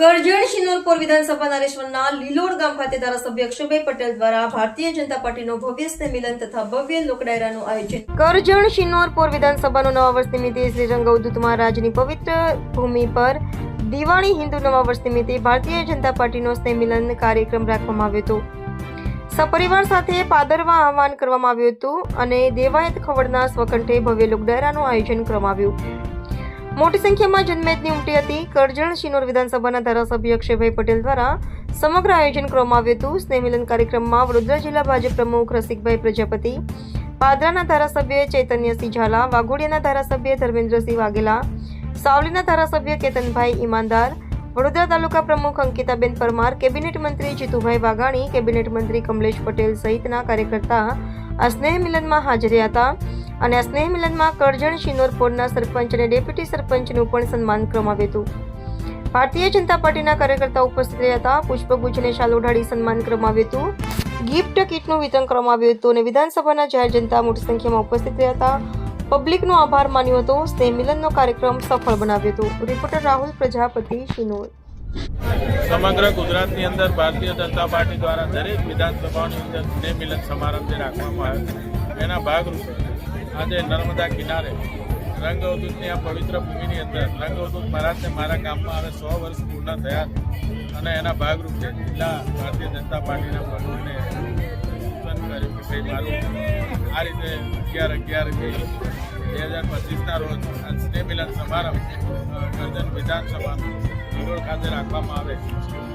કરજણ શિનોરપોર વિધાનસભા નારેશ્વરના લીલોડ ગામ ખાતે ધારાસભ્ય અક્ષયભાઈ પટેલ દ્વારા ભારતીય જનતા પાર્ટીનો ભવ્ય સ્નેહ તથા ભવ્ય લોકડાયરાનું આયોજન. કરજણ શિનોરપોર વિધાનસભાનો નવા વર્ષ નિમિત્તે શ્રી રંગવદૂત મહારાજની પવિત્ર ભૂમિ પર દિવાળી હિન્દુ નવા વર્ષ નિમિત્તે ભારતીય જનતા પાર્ટીનો સ્નેહ કાર્યક્રમ રાખવામાં આવ્યો હતો. સપરિવાર સાથે પાદરમાં આહવાન કરવામાં આવ્યું હતું અને દેવાયત ખવડના સ્વકંઠે ભવ્ય લોકડાયરાનું આયોજન કરવામાં આવ્યું. મોટી સંખ્યામાં જનમેદની ઉમટી હતી. કરજણ શિનોર વિધાનસભાના ધારાસભ્ય અક્ષયભાઈ પટેલ દ્વારા સમગ્ર આયોજન કરવામાં આવ્યું હતું. સ્નેહમિલન કાર્યક્રમમાં વડોદરા જિલ્લા ભાજપ પ્રમુખ રસિકભાઈ પ્રજાપતિ, પાદરાના ધારાસભ્ય ચૈતન્યસિંહ ઝાલા, વાઘોડિયાના ધારાસભ્ય ધર્મેન્દ્રસિંહ વાઘેલા, સાવલીના ધારાસભ્ય કેતનભાઈ ઈમાનદાર, વડોદરા તાલુકા પ્રમુખ અંકિતાબેન પરમાર, કેબિનેટ મંત્રી જીતુભાઈ વાઘાણી, કેબિનેટ મંત્રી કમલેશ પટેલ સહિતના કાર્યકર્તા આ સ્નેહ મિલનમાં હાજર હતા. અને સ્નેહ મિલનમાં કરજણ શિનોરપોરના સરપંચ અને ડેપ્યુટી સરપંચનું પણ સન્માન કરવામાં આવ્યું હતું. ભારતીય જનતા પાર્ટીના કાર્યકર્તા ઉપસ્થિત રહ્યા હતા. પુષ્પગુચ્છને શાલ ઓઢાડી સન્માન કરવામાં આવ્યું હતું. ગિફ્ટ કિટનું વિતરણ કરવામાં આવ્યું હતું અને વિધાનસભાના જાહેર જનતા મોટી સંખ્યામાં ઉપસ્થિત રહ્યા હતા. પબ્લિકનો આભાર માન્યો હતો. સ્નેહ મિલનનો કાર્યક્રમ સફળ બનાવ્યો હતો. રિપોર્ટર રાહુલ પ્રજાપતિ, શિનોર. સમગ્ર ગુજરાતની અંદર ભારતીય જનતા પાર્ટી દ્વારા દરેક વિધાનસભાની અંદર સ્નેહ મિલન સમારંભ રાખવામાં આવ્યો એના ભાગરૂપે આજે નર્મદા કિનારે રંગ આ પવિત્ર ભૂમિની અંદર રંગ મહારાજને મારા ગામમાં હવે સો વર્ષ પૂર્ણ થયા છે અને એના ભાગરૂપે જિલ્લા ભારતીય જનતા પાર્ટીના પ્રમુખને સૂચન કર્યું કે ભાઈ મારું આ રીતે અગિયાર અગિયાર બે હજાર પચીસના રોજ આ સ્નેહ મિલન સમારંભ ગર્જન કરજણ વિધાનસભાનું નિરોડ ખાતે રાખવામાં આવે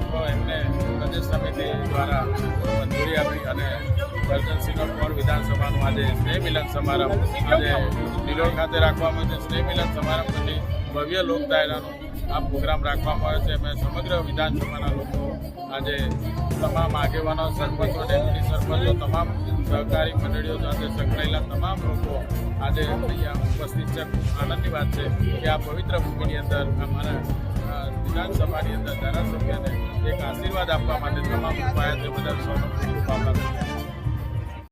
તો એમને પ્રદેશ સમિતિ દ્વારા મંજૂરી આપી અને કરજણ કોર વિધાનસભાનું આજે સ્નેહ મિલન સમારંભ આજે નિરોડ ખાતે રાખવામાં આવે છે. સ્નેહ મિલન સમારંભ પછી ભવ્ય લોક દાયરાનો આ પ્રોગ્રામ રાખવામાં આવ્યો છે. અમે સમગ્ર વિધાનસભાના લોકો આજે તમામ આગેવાનો, સરપંચો ડેપ્યુટી સરપંચો, તમામ સહકારી મંડળીઓ સાથે સંકળાયેલા તમામ લોકો આજે અહીંયા ઉપસ્થિત છે. આનંદની વાત છે કે આ પવિત્ર ભૂમિની અંદર અમારા વિધાનસભાની અંદર ધારાસભ્યને એક આશીર્વાદ આપવા માટે તમામ લોકો બદલ સૌનો ખૂબ આભાર.